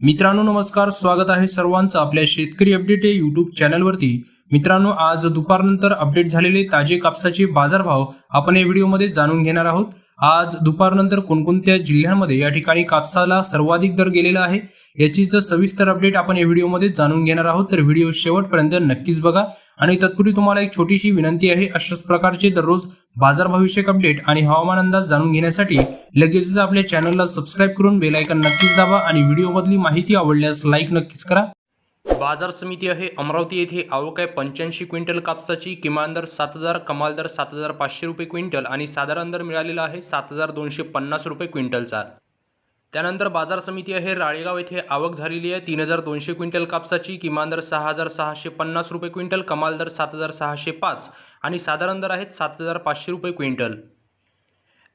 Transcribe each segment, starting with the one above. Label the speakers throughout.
Speaker 1: मित्रांनो नमस्कार. स्वागत आहे सर्वांचं आपल्या शेतकरी अपडेट या युट्यूब चॅनलवरती. मित्रांनो आज दुपारनंतर अपडेट झालेले ताजे कापसाचे बाजारभाव आपण या व्हिडिओमध्ये जाणून घेणार आहोत. आज दुपारनंतर कोणकोणत्या जिल्ह्यांमध्ये या ठिकाणी कापसाला सर्वाधिक दर गेलेला आहे याची जर सविस्तर अपडेट आपण या व्हिडिओमध्ये जाणून घेणार आहोत तर व्हिडिओ शेवटपर्यंत नक्कीच बघा. आणि तत्पूर्वी तुम्हाला एक छोटीशी विनंती आहे अशाच प्रकारचे दररोज बाजारभावविषयक अपडेट आणि हवामान अंदाज जाणून घेण्यासाठी लगेचच आपल्या चॅनलला सबस्क्राईब करून बेलायकन नक्कीच दाबा आणि व्हिडिओमधली माहिती आवडल्यास लाईक नक्कीच करा.
Speaker 2: बाजार समिती आहे अमरावती येथे आवक आहे पंच्याऐंशी क्विंटल कापसाची किमान दर सात हजार कमाल दर सात हजार पाचशे रुपये क्विंटल आणि साधारण दर मिळालेला आहे सात हजार दोनशे पन्नास रुपये क्विंटलचा. त्यानंतर बाजार समिती आहे राळेगाव येथे आवक झालेली आहे तीन हजार दोनशे क्विंटल कापसाची किमान दर सहा हजार सहाशे पन्नास रुपये क्विंटल कमाल दर सात हजार सहाशे पाच आणि साधारण दर आहेत सात हजार पाचशे रुपये क्विंटल.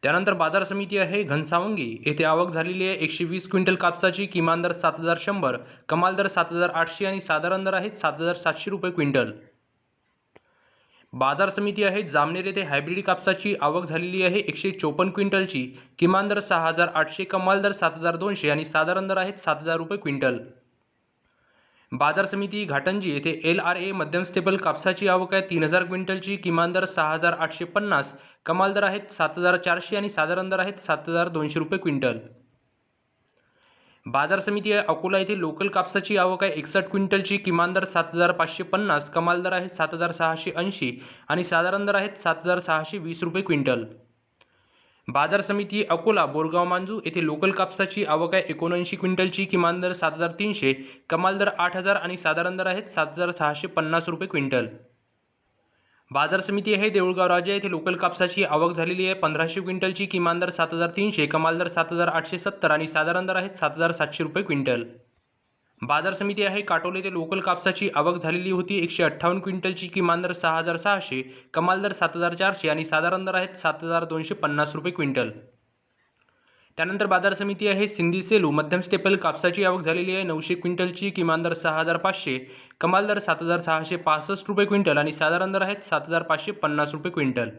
Speaker 2: त्यानंतर बाजार समिती आहे घनसावंगी. येथे आवक झालेली आहे एकशे वीस क्विंटल कापसाची. किमान दर सात हजार शंभर कमाल दर सात हजार आठशे आणि साधारण दर आहेत सात हजार सातशे रुपये क्विंटल. बाजार समिती आहे जामनेर येथे हायब्रिड कापसाची आवक झालेली आहे एकशे चोपन्न क्विंटलची. किमान दर सहा हजार आठशे कमाल दर सात हजार दोनशे आणि साधारण दर आहेत सात हजार रुपये क्विंटल. बाजार समिती घाटंजी येथे एल आर ए मध्यम स्टेबल कापसाची आवक आहे. तीन हजार क्विंटलची किमान दर सहा हजार आठशे पन्नास. कमाल दर आहेत सात हजार चारशे आणि साधारण दर आहेत सात हजार दोनशे रुपये क्विंटल. बाजार समिती आहे अकोला येथे लोकल कापसाची आवक आहे. एकसष्ट क्विंटलची किमान दर सात हजार पाचशे पन्नास. कमाल दर आहेत सात हजार सहाशे ऐंशी आणि साधारण दर आहेत सात हजार सहाशे वीस रुपये क्विंटल. बाजार समिती अकोला बोरगाव मांजू येथे लोकल कापसाची आवक आहे. एकोणऐंशी क्विंटलची किमान दर सात हजार तीनशे कमाल दर आठ हजार आणि साधारण दर आहेत सात हजार सहाशे पन्नास रुपये क्विंटल. बाजार समिती आहे देऊळगाव राजा येथे लोकल कापसाची आवक झालेली आहे. पंधराशे क्विंटलची किमान दर सात हजार तीनशे कमाल दर सात हजार आठशे सत्तर आणि साधारण दर आहेत सात हजार सातशे रुपये क्विंटल. बाजार समिती आहे. काटोले ते लोकल कापसाची आवक झालेली होती. एकशे अठ्ठावन्न क्विंटलची किमान दर सहा हजार सहाशे कमाल दर सात हजार चारशे आणि साधारण दर आहेत सात हजार दोनशे पन्नास रुपये क्विंटल. त्यानंतर बाजार समिती आहे. सिंधी सेलू मध्यम स्टेपल कापसाची आवक झालेली आहे. नऊशे क्विंटलची किमान दर सहा हजार पाचशे कमाल दर सात हजार सहाशे पासष्ट रुपये क्विंटल आणि साधारण दर आहेत सात हजार पाचशे पन्नास रुपये क्विंटल.